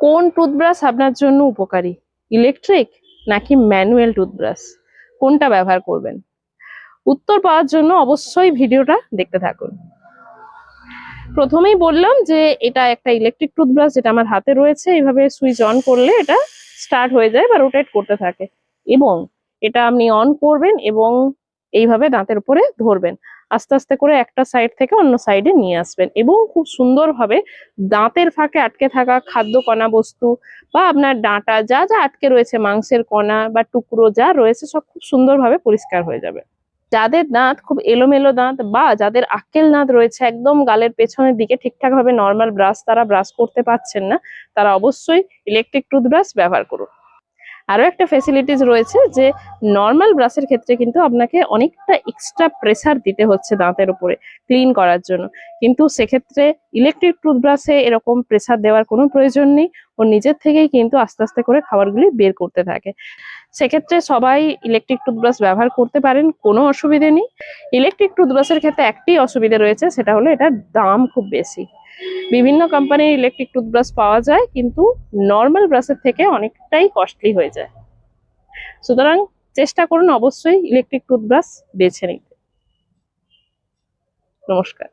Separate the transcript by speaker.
Speaker 1: কোন টুথব্রাশ আপনার জন্য উপকারী? ইলেকট্রিক নাকি ম্যানুয়াল টুথব্রাশ? কোনটা ব্যবহার করবেন? উত্তর পাওয়ার জন্য অবশ্যই ভিডিওটা দেখতে থাকুন। প্রথমেই বললাম যে এটা একটা ইলেকট্রিক টুথব্রাশ যেটা আমার হাতে রয়েছে, এইভাবে সুইচ অন করলে এটা স্টার্ট হয়ে যায় বা রোটেট করতে থাকে। এবং এটা আপনি অন করবেন এবং এইভাবে দাঁতের উপরে ধরবেন। আস্তে আস্তে করে একটা সাইড থেকে অন্য সাইডে নিয়ে আসবেন এবং খুব সুন্দরভাবে দাঁতের ফাঁকে আটকে থাকা খাদ্য কণা বস্তু বা আপনার ডাঁটা, যা যা আটকে রয়েছে, মাংসের কণা বা টুকরো যা রয়েছে, সব খুব সুন্দরভাবে পরিষ্কার হয়ে যাবে। যাদের দাঁত খুব এলোমেলো দাঁত বা যাদের আক্কেল দাঁত রয়েছে একদম গালের পেছনের দিকে ঠিকঠাক ভাবে নর্মাল ব্রাশ তারা ব্রাশ করতে পারছেন না, তারা অবশ্যই ইলেকট্রিক টুথব্রাশ ব্যবহার করুন। আরও একটা ফেসিলিটিস রয়েছে যে নর্মাল ব্রাশের ক্ষেত্রে কিন্তু আপনাকে অনেকটা এক্সট্রা প্রেসার দিতে হচ্ছে দাঁতের উপরে ক্লিন করার জন্য। কিন্তু সেক্ষেত্রে ইলেকট্রিক টুথব্রাশে এরকম প্রেসার দেওয়ার কোনো প্রয়োজন নেই। ও নিজের থেকেই কিন্তু আস্তে আস্তে করে খাবারগুলি বের করতে থাকে। সেক্ষেত্রে সবাই ইলেকট্রিক টুথব্রাশ ব্যবহার করতে পারেন, কোনো অসুবিধে নেই। ইলেকট্রিক টুথব্রাশের ক্ষেত্রে একটি অসুবিধা রয়েছে, সেটা হলো এটার দাম খুব বেশি। বিভিন্ন কোম্পানির ইলেকট্রিক টুথব্রাশ পাওয়া যায়, কিন্তু নর্মাল ব্রাশের থেকে অনেকটাই কস্টলি হয়ে যায়। সুতরাং চেষ্টা করুন অবশ্যই ইলেকট্রিক টুথব্রাশ বেছে নিতে। নমস্কার।